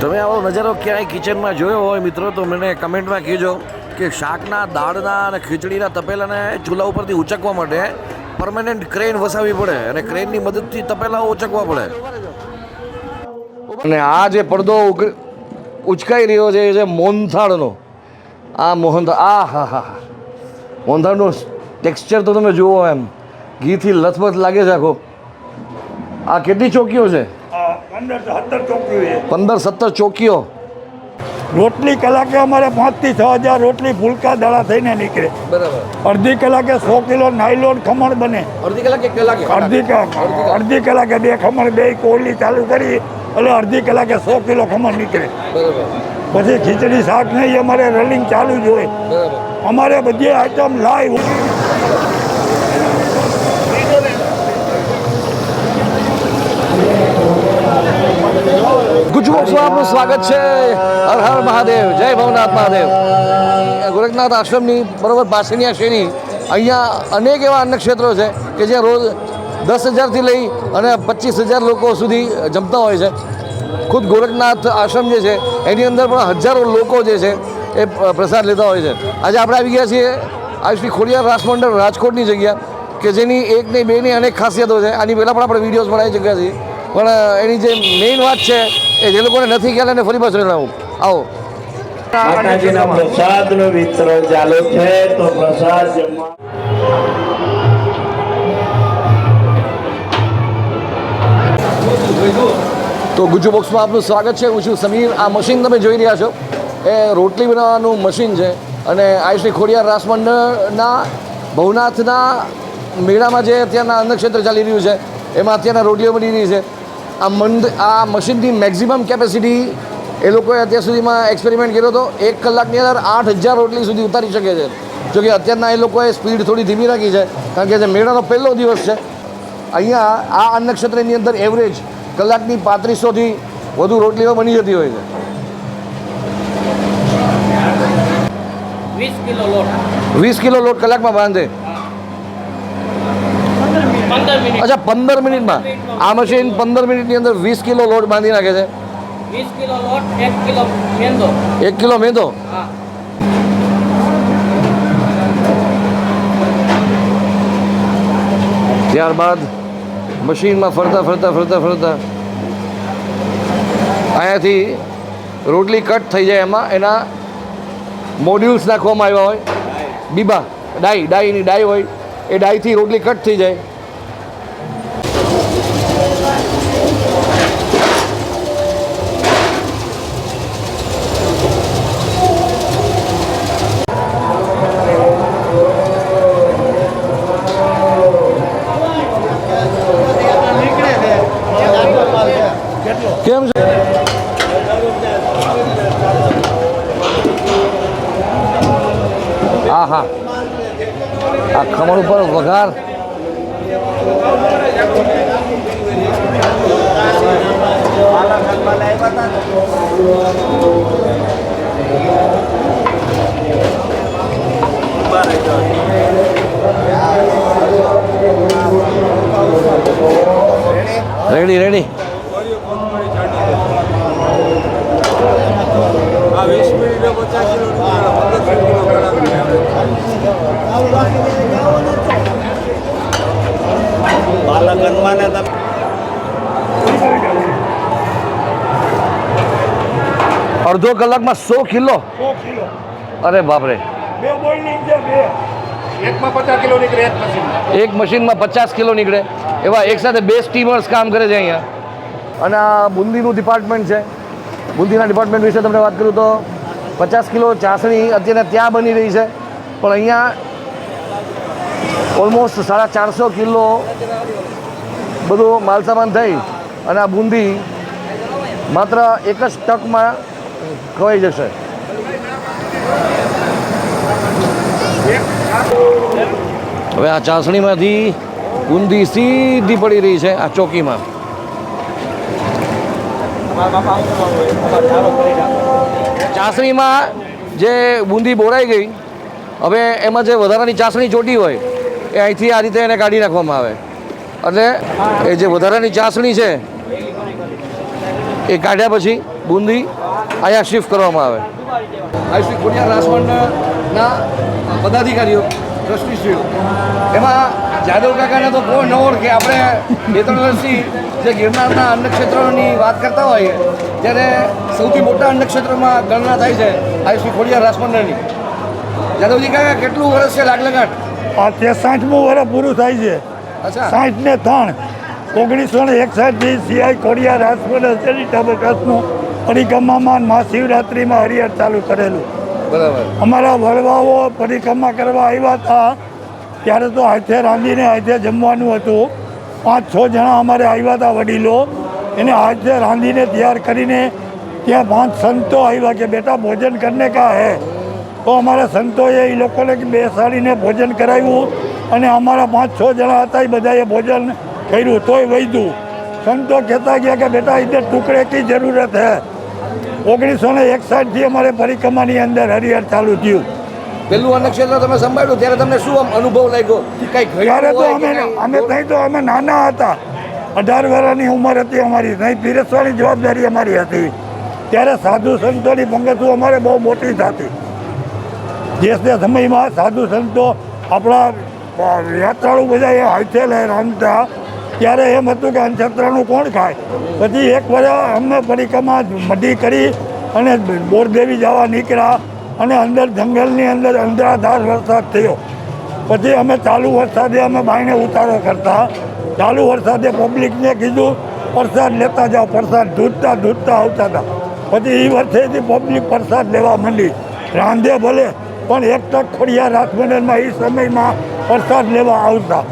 તમે આવો નજારો ક્યાંય કિચનમાં જોયો હોય મિત્રો, તો મને કમેન્ટમાં કહેજો કે શાકના દાળના અને ખીચડીના તપેલાને ચૂલા ઉપરથી ઉચકવા માટે પરમેનન્ટ ક્રેન વસાવવી પડે અને ક્રેનની મદદથી તપેલા ઉચકવા પડે. અને આ જે પડદો ઉચકાઈ રહ્યો છે, એ છે મોહનથાળનો. આ મોહન આ હા હા મોહનથાળનું ટેક્સચર તો તમે જુઓ એમ. ઘીથી લથબથ લાગે છે આખો. આ કેટલી ચોકીઓ છે? પંદર સત્તર ચોકીઓ પંદર સત્તર ચોકીઓ? રોટલી કલાકે અમારે પાંચથી છ હજાર રોટલી ફૂલકા દડા થઈને નીકળે. બરાબર. અડધી કલાકે સો કિલો નાયલોન ખમણ બને. અડધી કલાક કલાકે? અડધી અડધી કલાકે. બે ખમણ બે કોલી ચાલુ કરી એટલે અડધી કલાકે સો કિલો ખમણ નીકળે. બરાબર. પછી ખીચડી શાક નહીં અમારે રનિંગ ચાલુ જ હોય. અમારે બધી આઈટમ લાઈવ ગુજબોક્સમાં આપનું સ્વાગત છે. હર હર મહાદેવ. જય ભવનાથ મહાદેવ. ગોરખનાથ આશ્રમની બરોબર પાસેની આ શેરી અહીંયા અનેક એવા અન્ય ક્ષેત્રો છે કે જ્યાં રોજ દસ હજારથી લઈ અને પચીસ હજાર લોકો સુધી જમતા હોય છે. ખુદ ગોરખનાથ આશ્રમ જે છે, એની અંદર પણ હજારો લોકો જે છે, એ પ્રસાદ લેતા હોય છે. આજે આપણે આવી ગયા છીએ આ શ્રી ખોડિયાર રાસમંડળ રાજકોટની જગ્યા, કે જેની એક નહીં બે ની અનેક ખાસિયતો છે. આની પહેલાં પણ આપણે વિડીયોઝ બનાવી ચૂક્યા છીએ. પણ એની જે મેઇન વાત છે એ જે લોકોને નથી ખ્યાલ એને ફરી પાછું જણાવું. આવો. માતાજીના પ્રસાદનું વિતરણ ચાલુ છે તો પ્રસાદ જમવા તો ગુજુ બોક્સમાં આપનું સ્વાગત છે. હું છું સમીર. આ મશીન તમે જોઈ રહ્યા છો. એ રોટલી બનાવવાનું મશીન છે. અને આ ખોડિયાર રાસમંડળના ભવનાથના મેળામાં જે અત્યારના અન્નક્ષેત્ર ચાલી રહ્યું છે એમાં અત્યારના રોટલીઓ બની રહી છે. આ મંદ આ મશીનની મેક્ઝિમમ કેપેસિટી એ લોકોએ અત્યાર સુધીમાં એક્સપેરિમેન્ટ કર્યો હતો. એક કલાકની અંદર આઠ હજાર રોટલી સુધી ઉતારી શકે છે. જોકે અત્યારના એ લોકોએ સ્પીડ થોડી ધીમી રાખી છે કારણ કે જે મેળાનો પહેલો દિવસ છે અહીંયા આ અન્નક્ષેત્રની અંદર એવરેજ કલાકની પાંત્રીસોથી વધુ રોટલીઓ બની જતી હોય છે. વીસ કિલો લોટ. વીસ કિલો લોટ કલાકમાં બાંધે. અચ્છા પંદર મિનિટમાં? આ મશીન પંદર મિનિટની અંદર વીસ કિલો લોટ બાંધી નાખે છે. એક કિલો મેંદો. ત્યારબાદ મશીનમાં ફરતા ફરતા ફરતા ફરતા અહીંયાથી રોટલી કટ થઈ જાય એમાં એના મોડ્યુલ્સ નાખવામાં આવ્યા હોય. બીબા ડાઈ ડાઈની ડાઈ હોય એ ડાઈથી રોટલી કટ થઈ જાય કેમ છે હા હા આ ખમણ ઉપર વઘાર રેડી રેડી બાલક હનુમાને તમે અડધો કલાકમાં સો કિલો? સો કિલો. અરે બાપરે. બે બોઇલિંગ છે બે. એકમાં પચાસ એક મશીનમાં પચાસ કિલો નીકળે. એવા એકસાથે બે સ્ટીમર્સ કામ કરે છે અહીંયા. અને આ બુંદીનું ડિપાર્ટમેન્ટ છે. બુંદીના ડિપાર્ટમેન્ટ વિશે તમને વાત કરું તો પચાસ કિલો ચાસણી અત્યારે ત્યાં બની રહી છે. પણ અહીંયા ઓલમોસ્ટ સાડા ચારસો કિલો બધું માલસામાન થઈ અને આ બુંદી માત્ર એક જ ટકમાં ખવાઈ જશે હવે આ ચાસણીમાંથી બુંદી સીધી પડી રહી છે આ ચોકીમાં. ચાસણીમાં જે બુંદી બોરાઈ ગઈ, હવે એમાં જે વધારાની ચાસણી ચોટી હોય, એ અહીંથી આ રીતે એને કાઢી નાખવામાં આવે. એટલે એ જે વધારાની ચાસણી છે એ કાઢ્યા પછી બુંદી અહીંયા શિફ્ટ કરવામાં આવે. આયુષી ખોડિયાર રાસમંડળના પદાધિકારીઓ ટ્રસ્ટીશ્રીઓ. એમાં જાદવ કાકાને તો કોઈ ન ઓળખે. આપણે બે ત્રણ વર્ષથી જે ગિરનારના અન્નક્ષેત્રોની વાત કરતા હોઈએ ત્યારે સૌથી મોટા અન્નક્ષેત્રમાં ગણના થાય છે આયુષી ખોડિયાર રાસમંડળની જાદવજી કાકા કેટલું વર્ષ છે લાગલગાટ? આ ત્રેસાઠમું વર્ષ પૂરું થાય છે. અચ્છા. સાઠ ને ત્રણ. ઓગણીસો ને એકસઠથી સીઆઈ કોડિયા રાજકોટ ચેરિટેબલ તબક્કાનું પરિક્રમામાં મહાશિવરાત્રિમાં હરિહર ચાલુ કરેલું. બરાબર. અમારા વડવાઓ પરિક્રમા કરવા આવ્યા હતા ત્યારે તો હાથે રાંધીને હાથે જમવાનું હતું. પાંચ છ જણા અમારે આવ્યા હતા વડીલો એને હાથે રાંધીને તૈયાર કરીને ત્યાં પાંચ સંતો આવ્યા કે બેટા ભોજન કરને કા હે? તો અમારા સંતોએ એ લોકોને બેસાડીને ભોજન કરાવ્યું અને અમારા પાંચ છ જણા હતા એ બધાએ ભોજન કર્યું તોય વૈધું. સંતો કહેતા ગયા કે બેટા ઇધર ટુકડે કી જરૂરત હે. ઓગણીસો ને એકસાઠથી અમારે પરિક્રમાની અંદર હરિહર ચાલુ થયું. પેલું અન્નક્ષેત્ર તમે સંભાળ્યું ત્યારે તમને શું અનુભવ લાગ્યો? કઈ ત્યારે તો અમે અમે ત્યાં તો અમે નાના હતા. અઢાર વર્ષની ઉંમર હતી અમારી. નહીં પીરસવાની જવાબદારી અમારી હતી. ત્યારે સાધુ સંતોની પંગતો અમારે બહુ મોટી થતી. જે તે સમયમાં સાધુ સંતો આપણા યાત્રાળુ બધા એ હાથે લઈ રાંધતા ત્યારે એમ હતું કે અનછત્રનું કોણ ખાય? પછી એક વાર અમે પરિક્રમા મઢી કરી અને બોરદેવી જવા નીકળ્યા અને અંદર જંગલની અંદર અંધરાધાર વરસાદ થયો. પછી અમે ચાલુ વરસાદે અમે બાઈને ઉતારો કરતા. ચાલુ વરસાદે પબ્લિકને કીધું, પ્રસાદ લેતા જાઓ, પ્રસાદ ધૂતતા ધૂતતા આવતા હતા. પછી એ વર્ષેથી પબ્લિક પ્રસાદ લેવા માંડી. રાંધે ભલે, પણ એક તક ખોડિયા રાજમંડળમાં એ સમયમાં પ્રસાદ લેવા આવતા.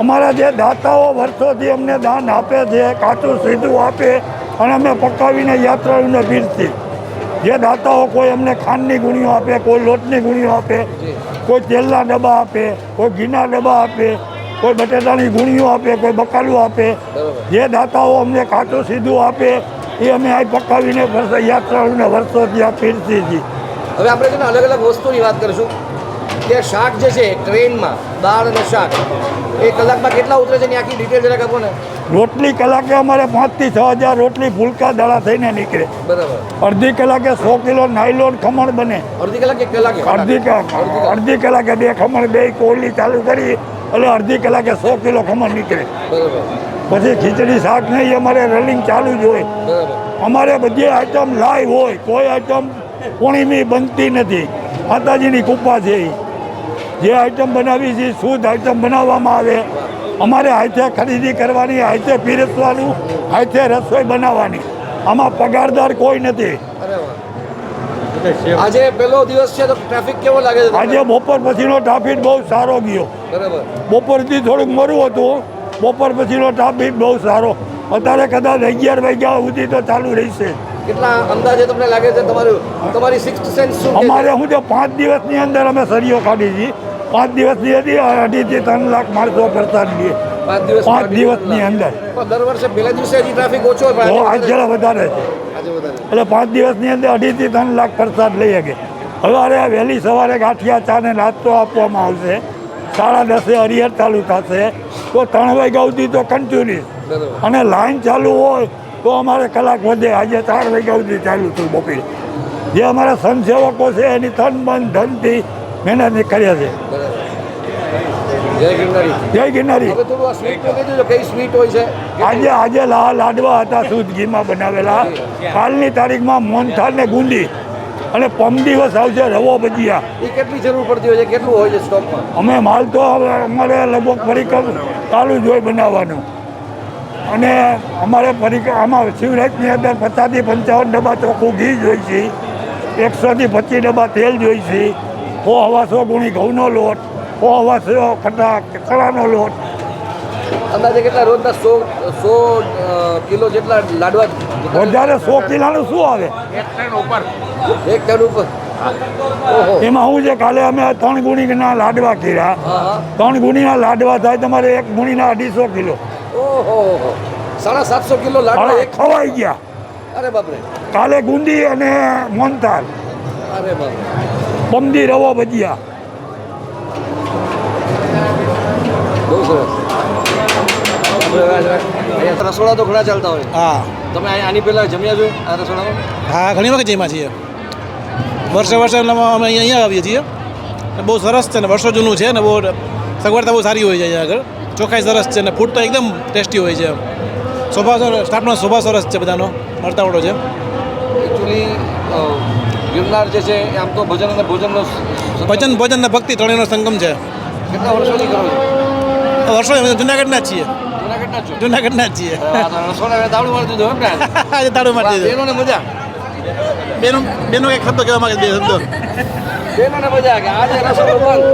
અમારા જે દાતાઓ વર્ષોથી અમને દાન આપે છે કાચું સીધું આપે અને અમે પકાવીને યાત્રાળુને પીરસી જે દાતાઓ કોઈ અમને ખાંડની ગુણીઓ આપે કોઈ લોટની ગુણીઓ આપે કોઈ તેલના ડબ્બા આપે કોઈ ઘીના ડબ્બા આપે કોઈ બટેટાની ગુણીઓ આપે કોઈ બકાલું આપે. જે દાતાઓ અમને કાચું સીધું આપે એ અમે આ પકાવીને યાત્રાળુને વર્ષોથી આ પીરસી હતી હવે આપણે છે ને અલગ અલગ વસ્તુની વાત કરીશું. કે શાક જે છે ટ્રેનમાં દાળ અને શાક. એ કલાકમાં કેટલા ઉતરે છે એની આખી ડિટેલ જરાક આપો ને. રોટલી કલાકે અમારે પાંચથી છ હજાર રોટલી ફૂલકા દાળા થઈને નીકળે. બરાબર. અડધી કલાકે સો કિલો નાયલોન ખમણ બને. અડધી કલાક કલાકે? અડધી અડધી કલાકે. બે ખમણ બે કોલી ચાલુ કરી એટલે અડધી કલાકે સો કિલો ખમણ નીકળે. બરાબર. પછી ખીચડી શાક નહીં અમારે રનિંગ ચાલુ જ હોય. અમારે બધી આઈટમ લાઈવ હોય. કોઈ આઈટમ કોણીમી બનતી નથી. માતાજીની કૃપા છે ઈ. જે આઈટમ બનાવી છે શુદ્ધ આઈટમ બનાવવામાં આવે. અમારે હાથે ખરીદી કરવાની હાથે પીરસવાનું હાથે રસોઈ બનાવવાની. આમાં પગારદાર કોઈ નથી. આજે પહેલો દિવસ છે તો ટ્રાફિક કેવો લાગે છે આજે બપોર પછીનો ટ્રાફિક બહુ સારો ગયો. બરાબર. બપોરથી થોડુંક મરું હતું. બપોર પછીનો ટ્રાફિક બહુ સારો. અત્યારે કદાચ અગિયાર વાગ્યા સુધી તો ચાલુ રહેશે. કેટલા અંદાજે તમને લાગે છે તમારું તમારી સિક્સ સેન્સ શું અમારે શું છે પાંચ દિવસની અંદર અમે સરીઓ કાઢી હતી પાંચ દિવસની હતી અઢીથી ત્રણ લાખ માણસો પ્રસાદ લઈએ પાંચ દિવસની અંદર. દર વર્ષે પહેલા દિવસે ટ્રાફિક ઓછો હોય આજ જરા વધારે. છે. એટલે પાંચ દિવસની અંદર અઢીથી ત્રણ લાખ પ્રસાદ લઈ શકે. સવારે વહેલી સવારે ગાંઠિયા ચા ને નાસ્તો આપવામાં આવશે. સાડા દસે હરિહર ચાલુ થશે. તો ત્રણ વાગ્યા સુધી તો કન્ટિન્યુઅસ અને લાઈન ચાલુ હોય તો અમારે કલાક વધે. આજે ચાર વાગ્યા સુધી ચાલુ થયું બપોરે. જે અમારા સંસેવકો છે એની તન મન ધનથી મહેનત કર્યા છે. જય ગિરનારી. જય ગિરનારી. સ્વીટ કઈ સ્વીટ હોય છે. આજે આજે લા- લાડવા હતા શુદ્ધ ઘીમાં બનાવેલા. કાલની તારીખમાં મોહનથાળ ને ગુંદી અને પમ દિવસ આવશે રવો ભજીયા. એ કેટલી જરૂર પડતી હોય છે? કેટલું હોય છે સ્ટોકમાં? અમે માલ તો અમારે લગભગ ફરી ચાલુ જ હોય બનાવવાનું. અને અમારે પરિક્રમ આમાં શિવરાજની અંદર પચાસથી પંચાવન ડબ્બા ચોખ્ખું ઘી જોઈ છે. એકસોથી પચીસ ડબ્બા તેલ જોઈ છે. સો હવા સો ગુણી ઘઉંનો લોટ. સો હવા કળાનો લોટ. અંદાજે કેટલા રોજના સો સો કિલો જેટલા લાડવા વધારે સો કિલાનું શું આવે? એક ટન ઉપર. ઓહો. એમાં શું છે કાલે અમે ત્રણ ગુણીના લાડવા કર્યા. હા હા. ત્રણ ગુણીના લાડવા થાય તમારે એક ગુણીના અઢીસો કિલો. ઓહો ઓહો. સાડા સાતસો કિલો લાડવા એક? ખવાઈ ગયા. અરે બાપરે. કાલે ગુંદી અને મોનતાલ અરે બાપરે. બમદી રવો ભજીયા. સરસ રસોડા તો ઘણા ચાલતા હોય. હા. તમે આની પહેલાં જમ્યા છો આ રસોડામાં? હા ઘણી વખત જમ્યા છીએ. વર્ષે વર્ષે અમે અહીંયા આવીએ છીએ. બહુ સરસ છે ને વર્ષો જૂનું છે ને બહુ સગવડતા બહુ સારી હોય છે અહીંયા આગળ. ચોખ્ખાઈ સરસ છે ને ફૂડ તો એકદમ ટેસ્ટી હોય છે સ્વભાવ સરસ સ્ટાફનો સ્વભાવ સરસ છે બધાનો મળતાવડો છે. એકચ્યુઅલી ગિરનાર જે છે આમ તો ભજન અને ભોજનનો ભજન ભોજન ને ભક્તિ ત્રણેયનો સંગમ છે. કેટલા વર્ષોથી કરો છો? વર્ષો અમે જુનાગઢના જ છીએ જુનાગઢના જ છો જુનાગઢના જ છીએ આ તો રસોડા તાળું મારી દીધું એમ ને આજે તાળું મારી દીધું બેનોને મજા બેનો બેનો એક શબ્દ કહેવા માંગે બે શબ્દો બેનોને મજા કે આજે રસોડું બંધ